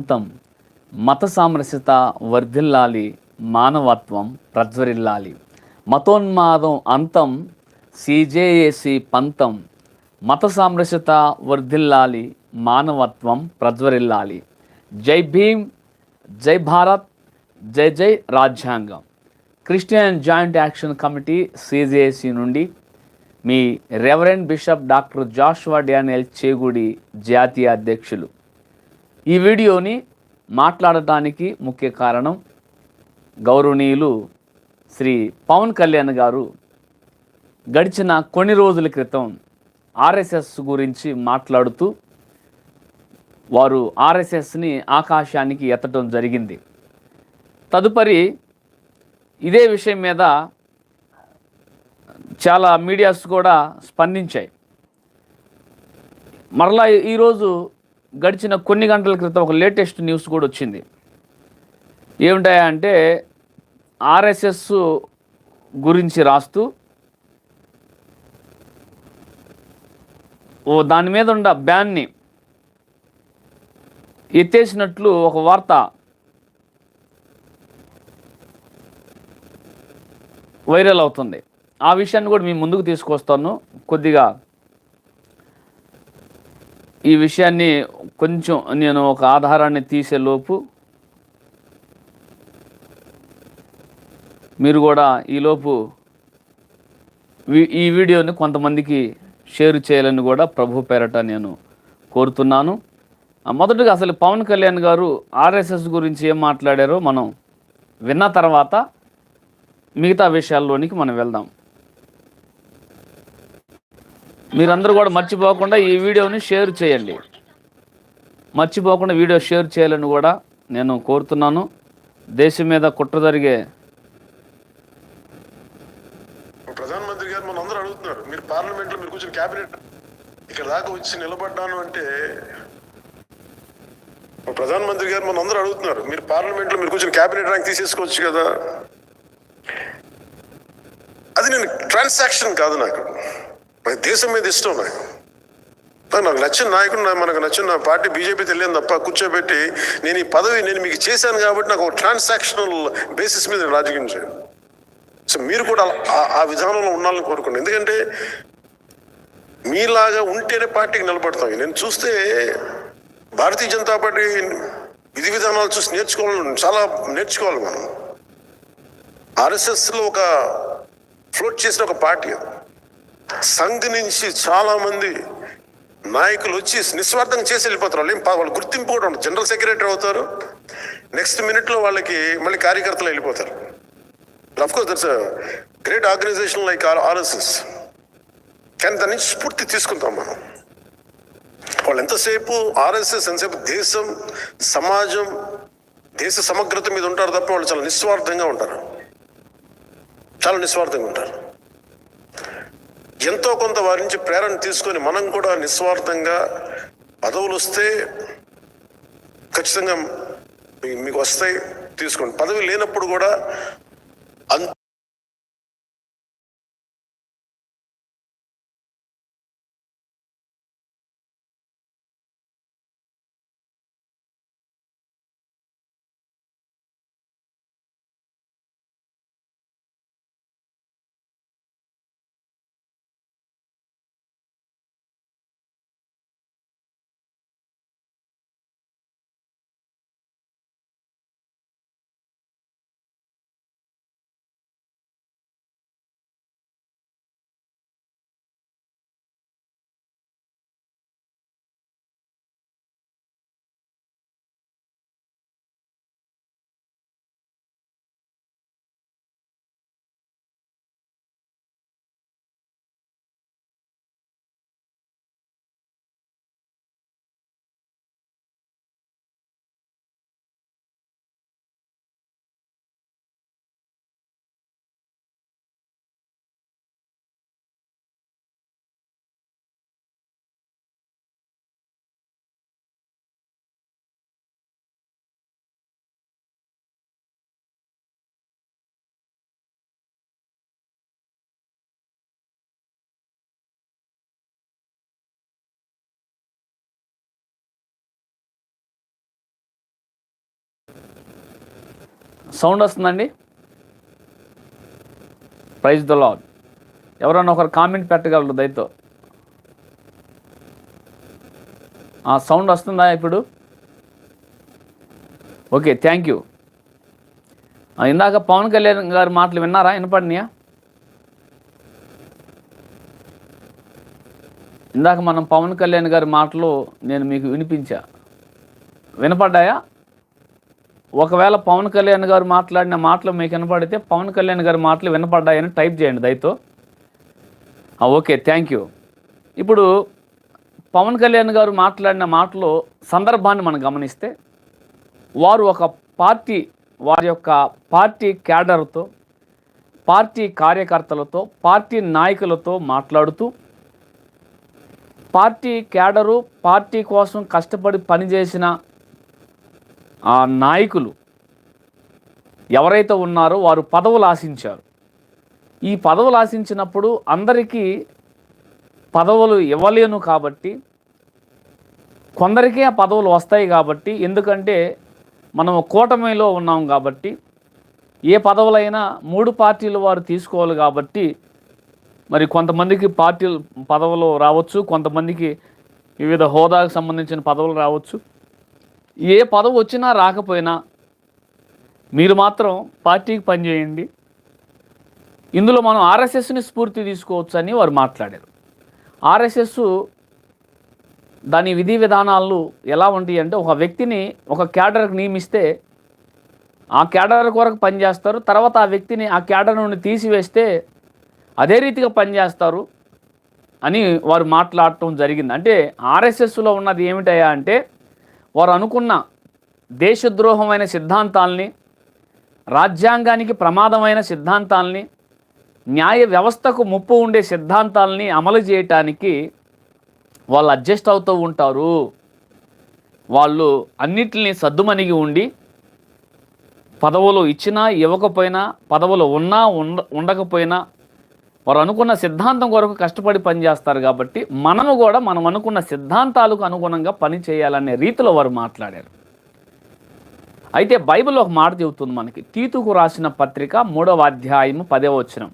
అంతం మత సామరస్యత వర్ధిల్లాలి మానవత్వం ప్రజ్వరిల్లాలి. మతోన్మాదం అంతం సిజేఏసి పంతం మత సామరస్యత వర్ధిల్లాలి మానవత్వం ప్రజ్వరిల్లాలి. జై భీమ్ జై భారత్ జై జై రాజ్యాంగం. Christian joint action committee CJAC నుండి మీ reverend bishop doctor Joshua Daniel Chegudi జాతీయ అధ్యక్షులు. ఈ వీడియోని మాట్లాడటానికి ముఖ్య కారణం గౌరవనీయులు శ్రీ పవన్ కళ్యాణ్ గారు గడిచిన కొన్ని రోజుల క్రితం ఆర్ఎస్ఎస్ గురించి మాట్లాడుతూ వారు ఆర్ఎస్ఎస్ని ఆకాశానికి ఎత్తడం జరిగింది. తదుపరి ఇదే విషయం మీద చాలా మీడియాస్ కూడా స్పందించాయి. మరలా ఈరోజు గడిచిన కొన్ని గంటల క్రితం ఒక లేటెస్ట్ న్యూస్ కూడా వచ్చింది. ఏమిటాయా అంటే ఆర్ఎస్ఎస్ గురించి రాస్తూ ఓ దాని మీద ఉన్న బ్యాన్ని ఎత్తేసినట్లు ఒక వార్త వైరల్ అవుతుంది. ఆ విషయాన్ని కూడా మీ ముందుకు తీసుకొస్తాను. కొద్దిగా ఈ విషయాన్ని కొంచెం నేను ఒక ఆధారాన్ని తీసే లోపు మీరు కూడా ఈలోపు వీ- ఈ వీడియోని కొంతమందికి షేర్ చేయాలని కూడా ప్రభు పేరట నేను కోరుతున్నాను. మొదటగా అసలు పవన్ కళ్యాణ్ గారు ఆర్ఎస్ఎస్ గురించి ఏం మాట్లాడారో మనం విన్న తర్వాత మిగతా విషయాల్లోనికి మనం వెళ్దాం. మీరందరూ కూడా మర్చిపోకుండా ఈ వీడియోని షేర్ చేయండి. మర్చిపోకుండా వీడియో షేర్ చేయాలని కూడా నేను కోరుతున్నాను. దేశం మీద కుట్ర జరిగే ప్రధానమంత్రి గారు మన అందరూ అడుగుతున్నారు మీరు పార్లమెంట్లో మీరు కూర్చొని క్యాబినెట్ ఇక్కడ దాకా వచ్చి నిలబడ్డాను అంటే ప్రధానమంత్రి గారు మన అందరూ అడుగుతున్నారు మీరు పార్లమెంట్లో మీరు కూర్చొని క్యాబినెట్ ర్యాంక్ తీసేసుకోవచ్చు కదా? అది నేను ట్రాన్సాక్షన్ కాదు నాకు. నాకు దేశం మీద ఇష్టం నాకు. నాకు నచ్చిన నాయకుడు నా- మనకు నచ్చిన నా పార్టీ బీజేపీ తెలియదు తప్ప కూర్చోబెట్టి నేను ఈ పదవి నేను మీకు చేశాను కాబట్టి నాకు ఒక ట్రాన్సాక్షనల్ బేసిస్ మీద రాజకీయం చేయను సో మీరు కూడా అలా- ఆ- ఆ విధానంలో ఉండాలని కోరుకోండి. ఎందుకంటే మీలాగా ఉంటేనే పార్టీకి నిలబడతాం. నేను చూస్తే భారతీయ జనతా పార్టీ విధి విధానాలు చూసి నేర్చుకోవాలి చాలా నేర్చుకోవాలి మనం. ఆర్ఎస్ఎస్లో ఒక ఫ్లోట్ చేసిన ఒక పార్టీ అది. సంఘ్ నుంచి చాలామంది నాయకులు వచ్చి నిస్వార్థంగా చేసి వెళ్ళిపోతారు. వాళ్ళు వాళ్ళు గుర్తింపు కూడా ఉండదు. జనరల్ సెక్రటరీ అవుతారు. నెక్స్ట్ మినిట్లో వాళ్ళకి మళ్ళీ కార్యకర్తలు వెళ్ళిపోతారు. Of course that's great organization like RSS కానీ దాని నుంచి స్ఫూర్తి తీసుకుంటాం మనం. వాళ్ళు ఎంతసేపు ఆర్ఎస్ఎస్ ఎంతసేపు దేశం సమాజం దేశ సమగ్రత మీద ఉంటారు తప్ప వాళ్ళు చాలా నిస్వార్థంగా ఉంటారు. చాలా నిస్వార్థంగా ఉంటారు. ఎంతో కొంత వారి నుంచి ప్రేరణ తీసుకొని మనం కూడా నిస్వార్థంగా పదవులు వస్తే ఖచ్చితంగా మీకు వస్తాయి తీసుకోండి. పదవి లేనప్పుడు కూడా అంత సౌండ్ వస్తుందండి? ప్రైజ్ ద లాడ్ ఎవరన్నా ఒకరు కామెంట్ పెట్టగలరు దయతో. ఆ సౌండ్ వస్తుందా ఇప్పుడు? ఓకే థ్యాంక్ యూ ఇందాక పవన్ కళ్యాణ్ గారి మాటలు విన్నారా? వినపడినాయా? ఇందాక మనం పవన్ కళ్యాణ్ గారి మాటలు నేను మీకు వినిపించా. వినపడ్డాయా? ఒకవేళ పవన్ కళ్యాణ్ గారు మాట్లాడిన మాటలు మీకు వినపడితే పవన్ కళ్యాణ్ గారి మాటలు వినపడ్డాయని టైప్ చేయండి దయతో. ఓకే థ్యాంక్ యూ ఇప్పుడు పవన్ కళ్యాణ్ గారు మాట్లాడిన మాటలు సందర్భాన్ని మనం గమనిస్తే వారు ఒక పార్టీ వారి యొక్క పార్టీ క్యాడర్తో పార్టీ కార్యకర్తలతో పార్టీ నాయకులతో మాట్లాడుతూ పార్టీ క్యాడరు పార్టీ కోసం కష్టపడి పనిచేసిన ఆ నాయకులు ఎవరైతే ఉన్నారో వారు పదవులు ఆశించారు. ఈ పదవులు ఆశించినప్పుడు అందరికీ పదవులు ఇవ్వలేను కాబట్టి కొందరికే ఆ పదవులు వస్తాయి కాబట్టి ఎందుకంటే మనం కూటమిలో ఉన్నాం కాబట్టి ఏ పదవులైనా మూడు పార్టీలు వారు తీసుకోవాలి కాబట్టి మరి కొంతమందికి పార్టీలు పదవులు రావచ్చు కొంతమందికి వివిధ హోదాకు సంబంధించిన పదవులు రావచ్చు. ఏ పదవి వచ్చినా రాకపోయినా మీరు మాత్రం పార్టీకి పనిచేయండి ఇందులో మనం ఆర్ఎస్ఎస్ని స్ఫూర్తి తీసుకోవచ్చు అని వారు మాట్లాడారు. ఆర్ఎస్ఎస్ దాని విధి విధానాలు ఎలా ఉంటాయి అంటే ఒక వ్యక్తిని ఒక క్యాడర్కి నియమిస్తే ఆ క్యాడర్ కొరకు పనిచేస్తారు తర్వాత ఆ వ్యక్తిని ఆ క్యాడర్ నుండి తీసివేస్తే అదే రీతిగా పనిచేస్తారు అని వారు మాట్లాడటం జరిగింది. అంటే ఆర్ఎస్ఎస్లో ఉన్నది ఏమిటయా అంటే వారు అనుకున్న దేశద్రోహమైన సిద్ధాంతాల్ని రాజ్యాంగానికి ప్రమాదమైన సిద్ధాంతాల్ని న్యాయ వ్యవస్థకు ముప్పు ఉండే సిద్ధాంతాలని అమలు చేయటానికి వాళ్ళు అడ్జస్ట్ అవుతూ ఉంటారు. వాళ్ళు అన్నిటిని సద్దుమణిగి ఉండి పదవులు ఇచ్చినా ఇవ్వకపోయినా పదవులు ఉన్నా ఉండ ఉండకపోయినా వారు అనుకున్న సిద్ధాంతం కొరకు కష్టపడి పనిచేస్తారు కాబట్టి మనము కూడా మనం అనుకున్న సిద్ధాంతాలకు అనుగుణంగా పని చేయాలనే రీతిలో వారు మాట్లాడారు. అయితే బైబిల్ ఒక మాట చెబుతుంది మనకి. తీతుకు రాసిన పత్రిక మూడవ అధ్యాయము పదే వచనం.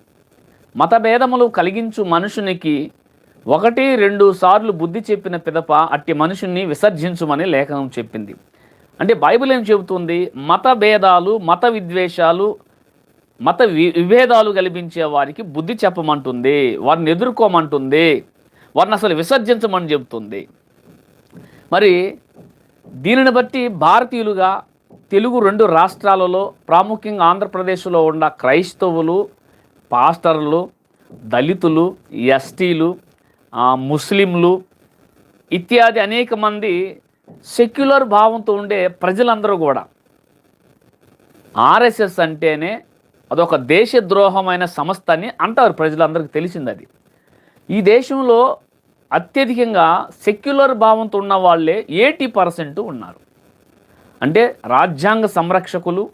మతభేదములు కలిగించు మనుషునికి ఒకటి రెండు సార్లు బుద్ధి చెప్పిన పిదప అట్టి మనుషుని విసర్జించుమని లేఖనం చెప్పింది. అంటే బైబిల్ ఏం చెబుతుంది? మత భేదాలు మత విద్వేషాలు మత వి విభేదాలు కల్పించే వారికి బుద్ధి చెప్పమంటుంది వారిని ఎదుర్కోమంటుంది వారిని అసలు విసర్జించమని చెబుతుంది. మరి దీనిని బట్టి భారతీయులుగా తెలుగు రెండు రాష్ట్రాలలో ప్రాముఖ్యంగా ఆంధ్రప్రదేశ్లో ఉన్న క్రైస్తవులు పాస్టర్లు దళితులు ఎస్టీలు ముస్లింలు ఇత్యాది అనేక మంది సెక్యులర్ భావంతో ఉండే ప్రజలందరూ కూడా. ఆర్ఎస్ఎస్ అంటేనే అదొక దేశద్రోహమైన సంస్థ అని అంటారు ప్రజలందరికీ తెలిసింది అది ఈ దేశంలో అత్యధికంగా సెక్యులర్ భావంతో ఉన్న వాళ్ళే ఎయిటీ పర్సెంట్ ఉన్నారు. అంటే రాజ్యాంగ సంరక్షకులు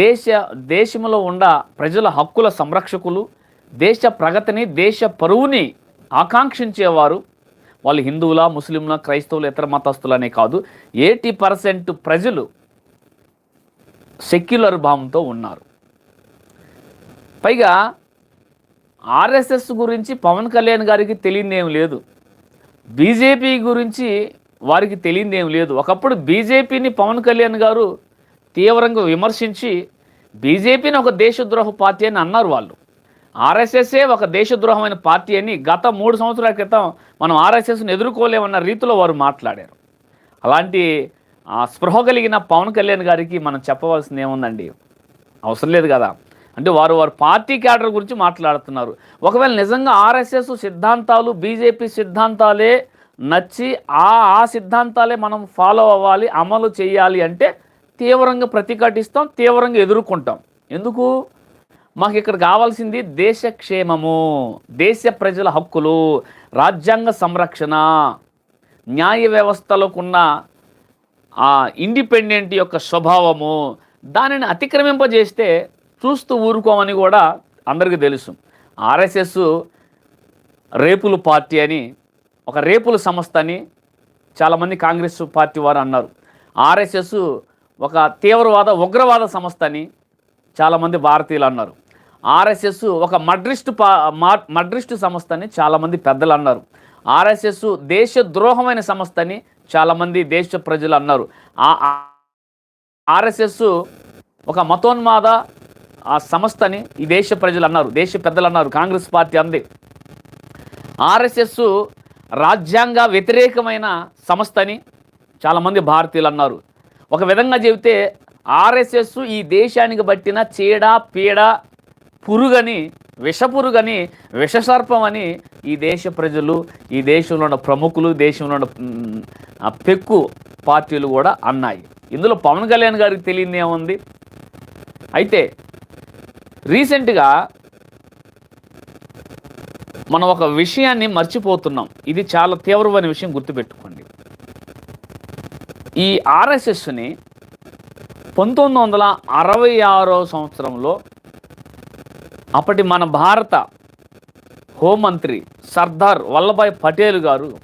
దేశ దేశంలో ఉన్న ప్రజల హక్కుల సంరక్షకులు దేశ ప్రగతిని దేశ పరువుని ఆకాంక్షించేవారు వాళ్ళు హిందువులా ముస్లింలా క్రైస్తవులు ఇతర మతస్థులనే కాదు. ఎయిటీ పర్సెంట్ ప్రజలు సెక్యులర్ భావంతో ఉన్నారు. పైగా ఆర్ఎస్ఎస్ గురించి పవన్ కళ్యాణ్ గారికి తెలియదేం లేదు. బీజేపీ గురించి వారికి తెలియదేం లేదు. ఒకప్పుడు బీజేపీని పవన్ కళ్యాణ్ గారు తీవ్రంగా విమర్శించి బీజేపీని ఒక దేశద్రోహ పార్టీ అని అన్నారు వాళ్ళు. ఆర్ఎస్ఎస్ఏ ఒక దేశద్రోహమైన పార్టీ అని గత మూడు సంవత్సరాల క్రితం మనం ఆర్ఎస్ఎస్ని ఎదుర్కోలేమన్న రీతిలో వారు మాట్లాడారు. అలాంటి ఆ, స్పృహ కలిగిన పవన్ కళ్యాణ్ గారికి మనం చెప్పవలసింది ఏముందండి అవసరం లేదు కదా? అంటే వారు వారు పార్టీ క్యాడర్ గురించి మాట్లాడుతున్నారు. ఒకవేళ నిజంగా ఆర్ఎస్ఎస్ సిద్ధాంతాలు బీజేపీ సిద్ధాంతాలే నచ్చి ఆ ఆ సిద్ధాంతాలే మనం ఫాలో అవ్వాలి అమలు చేయాలి అంటే తీవ్రంగా ప్రతిఘటిస్తాం తీవ్రంగా ఎదుర్కొంటాం. ఎందుకు? మాకు ఇక్కడ కావాల్సింది దేశ క్షేమము దేశ ప్రజల హక్కులు రాజ్యాంగ సంరక్షణ న్యాయ వ్యవస్థలోకున్న ఆ ఇండిపెండెంట్ యొక్క స్వభావము దానిని అతిక్రమింపజేస్తే చూస్తూ ఊరుకోమని కూడా అందరికీ తెలుసు. ఆర్ఎస్ఎస్ రేపుల పార్టీ అని ఒక రేపుల సంస్థ అని చాలామంది కాంగ్రెస్ పార్టీ వారు అన్నారు. ఆర్ఎస్ఎస్ ఒక తీవ్రవాద ఉగ్రవాద సంస్థ అని చాలామంది భారతీయులు అన్నారు. ఆర్ఎస్ఎస్ ఒక మడ్రిస్ట్ పా మా- మడ్రిస్ట్ సంస్థ అని చాలామంది పెద్దలు అన్నారు. ఆర్ఎస్ఎస్ దేశ ద్రోహమైన సంస్థ అని చాలామంది దేశ ప్రజలు అన్నారు. ఆ- ఆర్ఎస్ఎస్ ఒక మతోన్మాద ఆ సంస్థని ఈ దేశ ప్రజలు అన్నారు దేశ పెద్దలు అన్నారు కాంగ్రెస్ పార్టీ అంది. ఆర్ఎస్ఎస్ రాజ్యాంగ వ్యతిరేకమైన సంస్థని చాలామంది భారతీయులు అన్నారు. ఒక విధంగా చెబితే ఆర్ఎస్ఎస్ ఈ దేశానికి బట్టిన చీడ పీడ పురుగని విషపురుగని విషసర్పం అని ఈ దేశ ప్రజలు ఈ దేశంలో ఉన్న ప్రముఖులు దేశంలో ఉన్న పెక్కు పార్టీలు కూడా అన్నాయి. ఇందులో పవన్ కళ్యాణ్ గారికి తెలియదేముంది అయితే రీసెంట్గా మనం ఒక విషయాన్ని మర్చిపోతున్నాం. ఇది చాలా తీవ్రమైన విషయం గుర్తుపెట్టుకోండి. ఈ ఆర్ఎస్ఎస్ని పంతొమ్మిది వందల అరవై ఆరో సంవత్సరంలో అప్పటి మన భారత హోంమంత్రి సర్దార్ వల్లభాయ్ పటేల్ గారు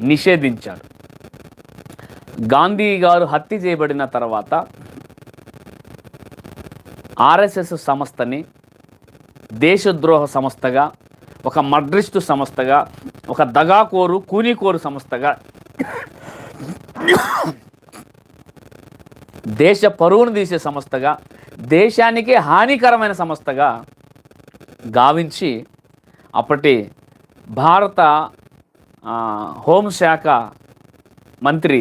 నిషేధించారు. గాంధీ గారు హత్య చేయబడిన తర్వాత ఆర్ఎస్ఎస్ సంస్థని దేశద్రోహ సంస్థగా ఒక మడ్రిస్టు సంస్థగా ఒక దగాకోరు కూనీకోరు సంస్థగా దేశ పరువును తీసే సంస్థగా దేశానికి హానికరమైన సంస్థగా గావించి అప్పటి భారత హోంశాఖ మంత్రి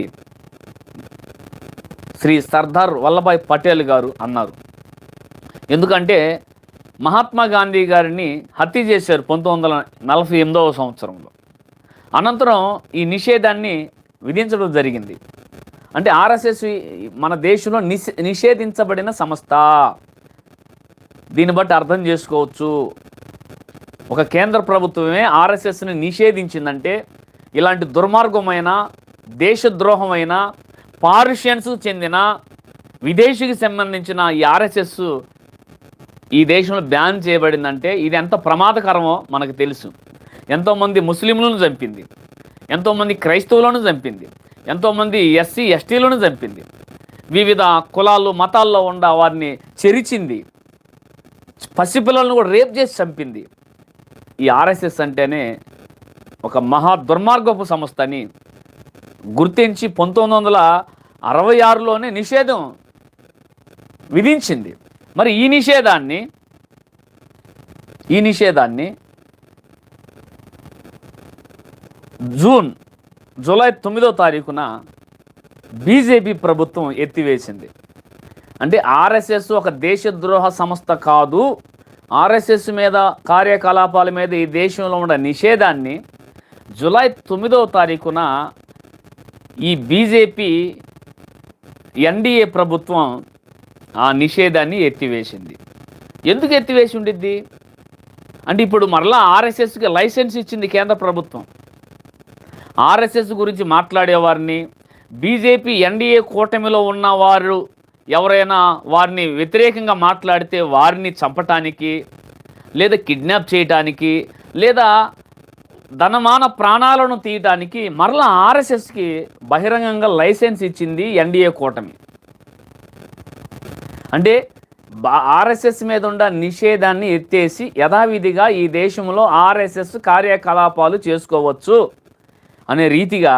శ్రీ సర్దార్ వల్లభాయ్ పటేల్ గారు అన్నారు. ఎందుకంటే మహాత్మా గాంధీ గారిని హత్య చేశారు పంతొమ్మిది వందల నలభై ఎనిమిదవ సంవత్సరంలో. అనంతరం ఈ నిషేధాన్ని విధించడం జరిగింది. అంటే ఆర్ఎస్ఎస్ మన దేశంలో నిషే నిషేధించబడిన సంస్థ. దీన్ని బట్టి అర్థం చేసుకోవచ్చు. ఒక కేంద్ర ప్రభుత్వమే ఆర్ఎస్ఎస్ని నిషేధించిందంటే ఇలాంటి దుర్మార్గమైన దేశద్రోహమైన పారిషియన్స్కు చెందిన విదేశీకి సంబంధించిన ఈ ఆర్ఎస్ఎస్ ఈ దేశంలో బ్యాన్ చేయబడిందంటే ఇది ఎంత ప్రమాదకరమో మనకు తెలుసు. ఎంతోమంది ముస్లింలను చంపింది. ఎంతోమంది క్రైస్తవులను చంపింది. ఎంతోమంది ఎస్సీ ఎస్టీలను చంపింది. వివిధ కులాలు మతాల్లో ఉండ వారిని చెరిచింది. పసిపిల్లలను కూడా రేప్ చేసి చంపింది. ఈ ఆర్ఎస్ఎస్ అంటేనే ఒక మహా దుర్మార్గపు సంస్థ అని గుర్తించి పంతొమ్మిది వందల అరవై ఆరులోనే నిషేధం విధించింది. మరి ఈ నిషేధాన్ని ఈ నిషేధాన్ని జూన్ జూలై తొమ్మిదో తారీఖున బీజేపీ ప్రభుత్వం ఎత్తివేసింది. అంటే ఆర్ఎస్ఎస్ ఒక దేశద్రోహ సంస్థ కాదు. ఆర్ఎస్ఎస్ మీద కార్యకలాపాల మీద ఈ దేశంలో ఉన్న నిషేధాన్ని జూలై తొమ్మిదవ తారీఖున ఈ బీజేపీ ఎన్డీఏ ప్రభుత్వం ఆ నిషేధాన్ని ఎత్తివేసింది. ఎందుకు ఎత్తివేసి ఉండిద్ది? అంటే ఇప్పుడు మరలా ఆర్ఎస్ఎస్కి లైసెన్స్ ఇచ్చింది కేంద్ర ప్రభుత్వం. ఆర్ఎస్ఎస్ గురించి మాట్లాడేవారిని బీజేపీ ఎన్డీఏ కూటమిలో ఉన్న వారు ఎవరైనా వారిని వ్యతిరేకంగా మాట్లాడితే వారిని చంపటానికి లేదా కిడ్నాప్ చేయటానికి లేదా ధనమాన ప్రాణాలను తీయటానికి మరలా ఆర్ఎస్ఎస్కి బహిరంగంగా లైసెన్స్ ఇచ్చింది ఎన్డీఏ కూటమి. అంటే బా- ఆర్ఎస్ఎస్ మీద ఉన్న నిషేధాన్ని ఎత్తేసి యథావిధిగా ఈ దేశంలో ఆర్ఎస్ఎస్ కార్యకలాపాలు చేసుకోవచ్చు అనే రీతిగా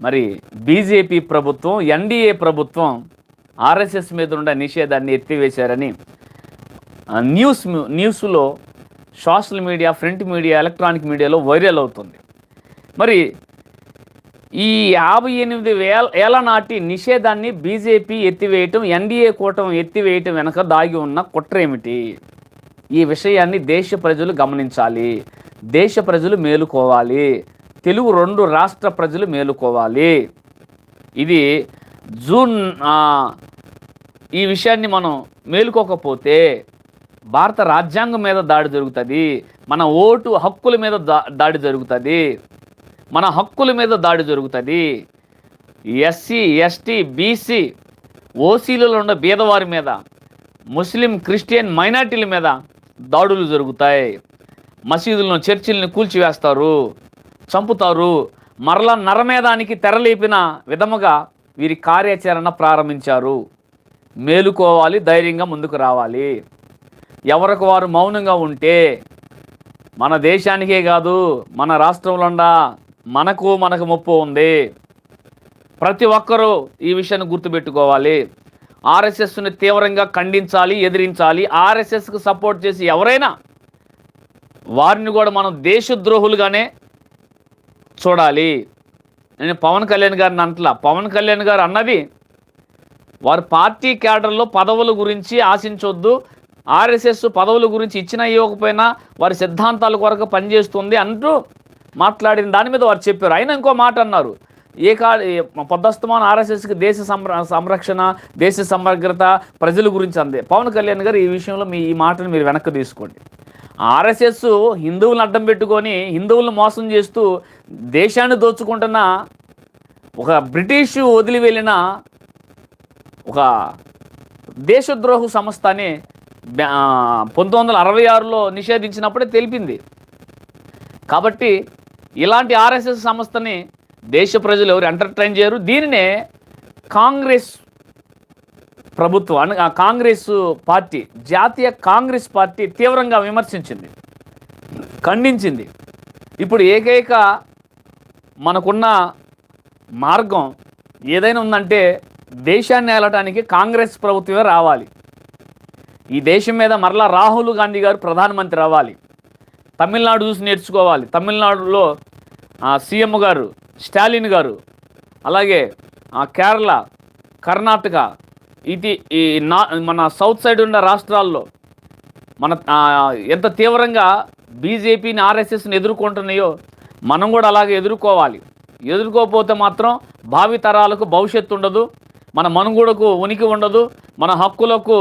మరి బీజేపీ ప్రభుత్వం ఎన్డీఏ ప్రభుత్వం ఆర్ఎస్ఎస్ మీద ఉన్న నిషేధాన్ని ఎత్తివేశారని న్యూస్ న్యూస్లో social media print media electronic మీడియాలో వైరల్ అవుతుంది. మరి ఈ యాభై ఎనిమిది వేల ఏళ్ళ నాటి నిషేధాన్ని బీజేపీ ఎత్తివేయటం ఎన్డీఏ కూటమి ఎత్తివేయటం వెనక దాగి ఉన్న కుట్ర ఏమిటి ఈ విషయాన్ని దేశ ప్రజలు గమనించాలి. దేశ ప్రజలు మేలుకోవాలి. తెలుగు రెండు రాష్ట్ర ప్రజలు మేలుకోవాలి. ఇది జూన్ ఈ విషయాన్ని మనం మేలుకోకపోతే భారత రాజ్యాంగం మీద దాడి జరుగుతుంది. మన ఓటు హక్కుల మీద దా దాడి జరుగుతుంది. మన హక్కుల మీద దాడి జరుగుతుంది. ఎస్సీ ఎస్టీ బీసీ ఓసీలలో ఉన్న బీదవారి మీద ముస్లిం క్రిస్టియన్ మైనార్టీల మీద దాడులు జరుగుతాయి. మసీదులను చర్చిలను కూల్చివేస్తారు చంపుతారు. మరలా నరమేధానికి తెరలేపిన విధముగా వీరి కార్యాచరణ ప్రారంభించారు. మేలుకోవాలి ధైర్యంగా ముందుకు రావాలి. ఎవరికి వారు మౌనంగా ఉంటే మన దేశానికే కాదు మన రాష్ట్రంలో మనకు మనకు ముప్పు ఉంది. ప్రతి ఒక్కరూ ఈ విషయాన్ని గుర్తుపెట్టుకోవాలి. ఆర్ఎస్ఎస్ని తీవ్రంగా ఖండించాలి ఎదిరించాలి. ఆర్ఎస్ఎస్కి సపోర్ట్ చేసి ఎవరైనా వారిని కూడా మనం దేశద్రోహులుగానే చూడాలి. నేను పవన్ కళ్యాణ్ గారిని అంటలా పవన్ కళ్యాణ్ గారు అన్నది వారి పార్టీ క్యాడర్లో పదవుల గురించి ఆశించొద్దు. ఆర్ఎస్ఎస్ పదవుల గురించి ఇచ్చినా ఇవ్వకపోయినా వారి సిద్ధాంతాల కొరకు పనిచేస్తుంది అంటూ మాట్లాడిన దాని మీద వారు చెప్పారు. అయినా ఇంకో మాట అన్నారు. ఏ కా పొద్దస్తమాన ఆర్ఎస్ఎస్కి దేశ సంర సంరక్షణ దేశ సమగ్రత ప్రజల గురించి అందే. పవన్ కళ్యాణ్ గారు ఈ విషయంలో మీ ఈ మాటను మీరు వెనక్కి తీసుకోండి. ఆర్ఎస్ఎస్ హిందువులను అడ్డం పెట్టుకొని హిందువులను మోసం చేస్తూ దేశాన్ని దోచుకుంటున్న ఒక బ్రిటిష్ వదిలి వెళ్ళిన ఒక దేశద్రోహ సంస్థ అని బ్యా- పంతొమ్మిది వందల అరవై ఆరులో నిషేధించినప్పుడే తెలిపింది. కాబట్టి ఇలాంటి ఆర్ఎస్ఎస్ సంస్థని దేశ ప్రజలు ఎవరు ఎంటర్టైన్ చేయరు. దీనినే కాంగ్రెస్ ప్రభుత్వం అను- కాంగ్రెస్ పార్టీ జాతీయ కాంగ్రెస్ పార్టీ తీవ్రంగా విమర్శించింది ఖండించింది. ఇప్పుడు ఏకైక మనకున్న మార్గం ఏదైనా ఉందంటే దేశాన్ని ఏలటానికి కాంగ్రెస్ ప్రభుత్వమే రావాలి. ఈ దేశం మీద మరలా రాహుల్ గాంధీ గారు ప్రధానమంత్రి అవ్వాలి తమిళనాడు చూసి నేర్చుకోవాలి. తమిళనాడులో సీఎం గారు స్టాలిన్ గారు అలాగే కేరళ కర్ణాటక ఇది ఈ నా మన సౌత్ సైడ్ ఉన్న రాష్ట్రాల్లో మన ఎంత తీవ్రంగా బీజేపీని ఆర్ఎస్ఎస్ని ఎదుర్కొంటున్నాయో మనం కూడా అలాగే ఎదుర్కోవాలి. ఎదుర్కోకపోతే మాత్రం భావి తరాలకు భవిష్యత్తు ఉండదు. మన మనుగడకు ఉనికి ఉండదు. మన హక్కులకు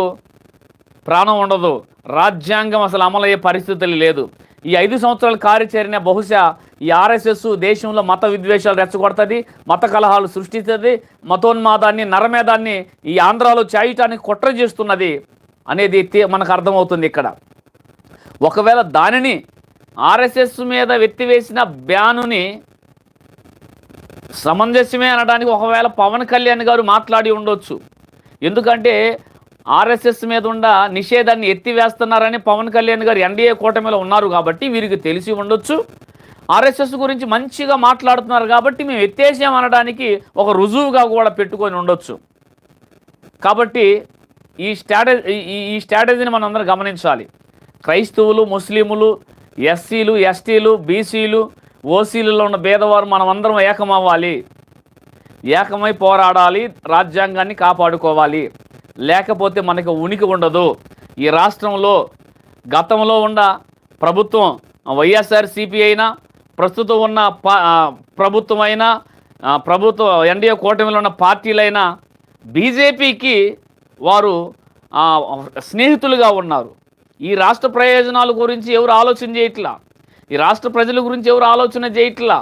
ప్రాణం ఉండదు. రాజ్యాంగం అసలు అమలయ్యే పరిస్థితులు లేదు. ఈ ఐదు సంవత్సరాల కార్యాచరణ బహుశా ఈ ఆర్ఎస్ఎస్ దేశంలో మత విద్వేషాలు రెచ్చగొడుతుంది మత కలహాలు సృష్టిస్తుంది మతోన్మాదాన్ని నరమేధాన్ని ఈ ఆంధ్రాలో చాయటానికి కుట్ర చేస్తున్నది అనేది మనకు అర్థమవుతుంది ఇక్కడ. ఒకవేళ దానిని ఆర్ఎస్ఎస్ మీద వెత్తివేసిన బ్యానుని సమంజసమే అనడానికి ఒకవేళ పవన్ కళ్యాణ్ గారు మాట్లాడి ఉండొచ్చు. ఎందుకంటే ఆర్ఎస్ఎస్ మీద ఉన్న నిషేధాన్ని ఎత్తివేస్తున్నారని పవన్ కళ్యాణ్ గారు ఎన్డీఏ కూటమిలో ఉన్నారు కాబట్టి వీరికి తెలిసి ఉండొచ్చు. ఆర్ఎస్ఎస్ గురించి మంచిగా మాట్లాడుతున్నారు కాబట్టి మేము ఎత్తేసాం అనడానికి ఒక రుజువుగా కూడా పెట్టుకొని ఉండొచ్చు. కాబట్టి ఈ స్ట్రాటజీ ఈ ఈ స్ట్రాటజీని మనం అందరం గమనించాలి. క్రైస్తవులు ముస్లిములు ఎస్సీలు ఎస్టీలు బీసీలు ఓసీలలో ఉన్న భేదవారు మనం అందరం ఏకమవ్వాలి. ఏకమై పోరాడాలి రాజ్యాంగాన్ని కాపాడుకోవాలి. లేకపోతే మనకి ఉనికి ఉండదు. ఈ రాష్ట్రంలో గతంలో ఉన్న ప్రభుత్వం వైఎస్ఆర్ సిపి అయినా ప్రస్తుతం ఉన్న ప్రభుత్వం అయినా ప్రభుత్వం ఎన్డీఏ కూటమిలో ఉన్న పార్టీలైనా బీజేపీకి వారు స్నేహితులుగా ఉన్నారు. ఈ రాష్ట్ర ప్రయోజనాల గురించి ఎవరు ఆలోచన చేయట్లా? ఈ రాష్ట్ర ప్రజల గురించి ఎవరు ఆలోచన చేయట్లా?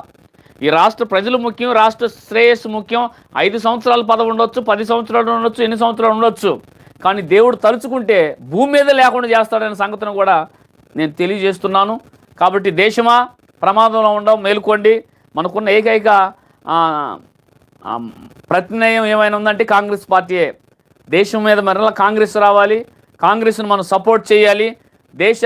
ఈ రాష్ట్ర ప్రజలు ముఖ్యం రాష్ట్ర శ్రేయస్సు ముఖ్యం. ఐదు సంవత్సరాలు పదవి ఉండొచ్చు పది సంవత్సరాలు ఉండొచ్చు ఎన్ని సంవత్సరాలు ఉండొచ్చు. కానీ దేవుడు తలుచుకుంటే భూమి మీద లేకుండా చేస్తాడనే సంగతిని కూడా నేను తెలియజేస్తున్నాను. కాబట్టి దేశమా ప్రమాదంలో ఉండవు మేలుకోండి. మనకున్న ఏకైక ఆ, ప్రతినయం ఏమైనా ఉందంటే కాంగ్రెస్ పార్టీయే. దేశం మీద మరలా కాంగ్రెస్ రావాలి. కాంగ్రెస్ను మనం సపోర్ట్ చేయాలి. దేశ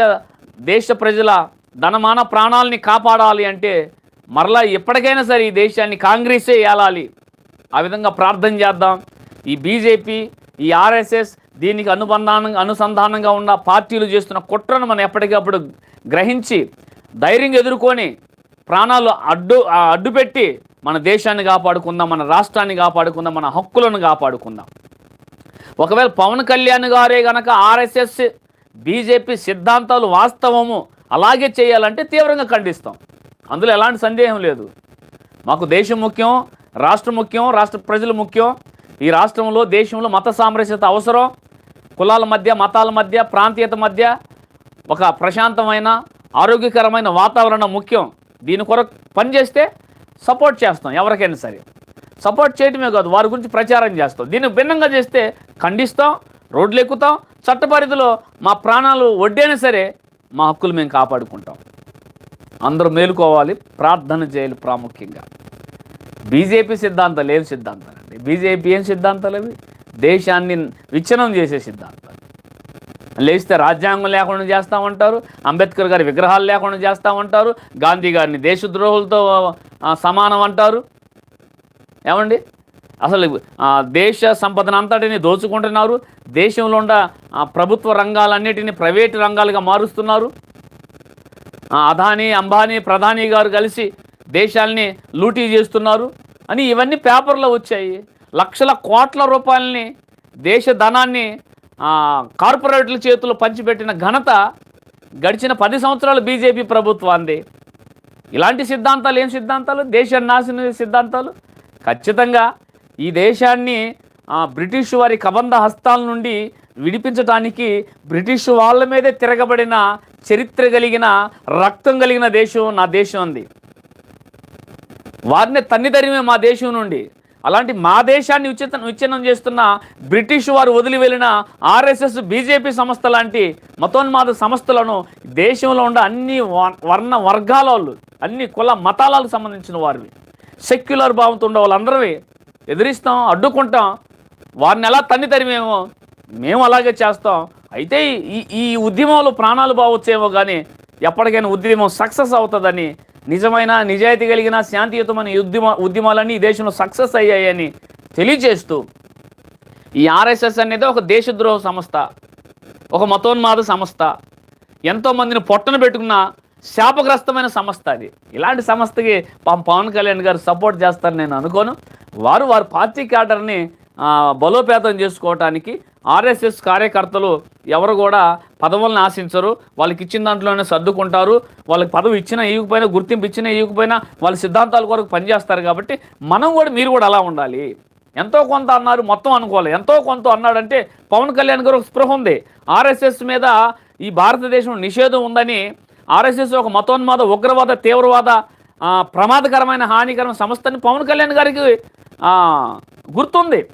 దేశ ప్రజల ధనమాన ప్రాణాలని కాపాడాలి అంటే మరలా ఎప్పటికైనా సరే ఈ దేశాన్ని కాంగ్రెసే ఏలాలి. ఆ విధంగా ప్రార్థన చేద్దాం. ఈ బీజేపీ ఈ ఆర్ఎస్ఎస్ దీనికి అనుబంధానం అనుసంధానంగా ఉన్న పార్టీలు చేస్తున్న కుట్రను మనం ఎప్పటికప్పుడు గ్రహించి ధైర్యంగా ఎదుర్కొని ప్రాణాలు అడ్డు అడ్డుపెట్టి మన దేశాన్ని కాపాడుకుందాం మన రాష్ట్రాన్ని కాపాడుకుందాం మన హక్కులను కాపాడుకుందాం. ఒకవేళ పవన్ కళ్యాణ్ గారే గనక ఆర్ఎస్ఎస్ బీజేపీ సిద్ధాంతాలు వాస్తవము అలాగే చేయాలంటే తీవ్రంగా ఖండిస్తాం. అందులో ఎలాంటి సందేహం లేదు. మాకు దేశం ముఖ్యం రాష్ట్రం ముఖ్యం రాష్ట్ర ప్రజలు ముఖ్యం. ఈ రాష్ట్రంలో దేశంలో మత సామరస్యత అవసరం. కులాల మధ్య మతాల మధ్య ప్రాంతీయత మధ్య ఒక ప్రశాంతమైన ఆరోగ్యకరమైన వాతావరణం ముఖ్యం. దీని కొరకు పనిచేస్తే సపోర్ట్ చేస్తాం ఎవరికైనా సరే. సపోర్ట్ చేయటమే కాదు వారి గురించి ప్రచారం చేస్తాం. దీన్ని భిన్నంగా చేస్తే ఖండిస్తాం రోడ్లు ఎక్కుతాం చట్ట పరిధిలో మా ప్రాణాలు వడ్డైనా సరే మా హక్కులు మేము కాపాడుకుంటాం. అందరూ మేలుకోవాలి ప్రార్థన చేయాలి ప్రాముఖ్యంగా. బీజేపీ సిద్ధాంతం సిద్ధాంతాలు సిద్ధాంతం బీజేపీ ఏం సిద్ధాంతాలు అవి? దేశాన్ని విచ్ఛిన్నం చేసే సిద్ధాంతాలు. లేస్తే రాజ్యాంగం లేకుండా చేస్తామంటారు అంబేద్కర్ గారి విగ్రహాలు లేకుండా చేస్తామంటారు గాంధీ గారిని దేశద్రోహులతో సమానం అంటారు. ఏమండి? అసలు దేశ సంపదను అంతటిని దోచుకుంటున్నారు దేశంలో ఉన్న ప్రభుత్వ రంగాలన్నిటిని ప్రైవేటు రంగాలుగా మారుస్తున్నారు. అదానీ అంబానీ ప్రధాని గారు కలిసి దేశాల్ని లూటీ చేస్తున్నారు. అని ఇవన్నీ పేపర్లో వచ్చాయి. లక్షల కోట్ల రూపాయలని దేశ ధనాన్ని కార్పొరేట్ల చేతులు పంచిపెట్టిన ఘనత గడిచిన పది సంవత్సరాలు బీజేపీ ప్రభుత్వాంది ఇలాంటి సిద్ధాంతాలు ఏం సిద్ధాంతాలు? దేశ నాశన సిద్ధాంతాలు? ఖచ్చితంగా ఈ దేశాన్ని బ్రిటిష్ వారి కబంధ హస్తాల నుండి విడిపించడానికి బ్రిటిష్ వాళ్ళ మీదే తిరగబడిన చరిత్ర కలిగిన రక్తం కలిగిన దేశం నా దేశం ఉంది వారిని తన్నిదరిమే మా దేశం నుండి. అలాంటి మా దేశాన్ని విచ్ఛిన్న విచ్ఛిన్నం చేస్తున్న బ్రిటిష్ వారు వదిలి వెళ్ళిన ఆర్ఎస్ఎస్ బీజేపీ సంస్థ లాంటి మతోన్మాద సంస్థలను దేశంలో ఉన్న అన్ని వ- వర్ణ వర్గాల వాళ్ళు అన్ని కుల మతాలకు సంబంధించిన వారివి. సెక్యులర్ భావంతో ఉండే వాళ్ళందరివి ఎదిరిస్తాం అడ్డుకుంటాం. వారిని ఎలా తన్ని తరిమేమో మేము అలాగే చేస్తాం. అయితే ఈ ఈ ఉద్యమంలో ప్రాణాలు బావచ్చేమో కానీ ఎప్పటికైనా ఉద్యమం సక్సెస్ అవుతుందని నిజమైన నిజాయితీ కలిగిన శాంతియుతమైన ఉద్యమ ఉద్యమాలన్నీ ఈ దేశంలో సక్సెస్ అయ్యాయని తెలియజేస్తూ ఈ ఆర్ఎస్ఎస్ అనేది ఒక దేశద్రోహ సంస్థ ఒక మతోన్మాద సంస్థ ఎంతోమందిని పొట్టన పెట్టుకున్న శాపగ్రస్తమైన సంస్థ అది. ఇలాంటి సంస్థకి పవన్ కళ్యాణ్ గారు సపోర్ట్ చేస్తారని నేను అనుకోను. వారు వారి పార్టీ క్యాడర్ని బలోపేతం చేసుకోవటానికి ఆర్ఎస్ఎస్ కార్యకర్తలు ఎవరు కూడా పదవులను ఆశించరు. వాళ్ళకి ఇచ్చిన దాంట్లోనే సర్దుకుంటారు. వాళ్ళకి పదవి ఇచ్చినా ఇవ్వకపోయినా గుర్తింపు ఇచ్చినా ఇవ్వకపోయినా వాళ్ళ సిద్ధాంతాల కొరకు పనిచేస్తారు కాబట్టి మనం కూడా మీరు కూడా అలా ఉండాలి. ఎంతో కొంత అన్నారు మొత్తం అనుకోవాలి. ఎంతో కొంత అన్నాడంటే పవన్ కళ్యాణ్ గారు ఒక స్పృహ ఉంది. ఆర్ఎస్ఎస్ మీద ఈ భారతదేశం నిషేధం ఉందని ఆర్ఎస్ఎస్ ఒక మతోన్మాద ఉగ్రవాద తీవ్రవాద ప్రమాదకరమైన హానికరమైన సంస్థని పవన్ కళ్యాణ్ గారికి గుర్తుంది.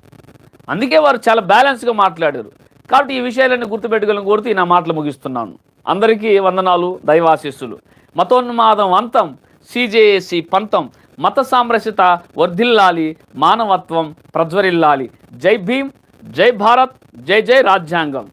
అందుకే వారు చాలా బ్యాలెన్స్గా మాట్లాడారు. కాబట్టి ఈ విషయాలన్నీ గుర్తుపెట్టుకోవాలని కోరుతూ నా మాటలు ముగిస్తున్నాను. అందరికీ వందనాలు దైవాశిస్సులు. మతోన్మాదం అంతం సిజేఏసి పంతం మత సామరస్యత వర్ధిల్లాలి మానవత్వం ప్రజ్వరిల్లాలి. జై భీమ్ జై భారత్ జై జై రాజ్యాంగం.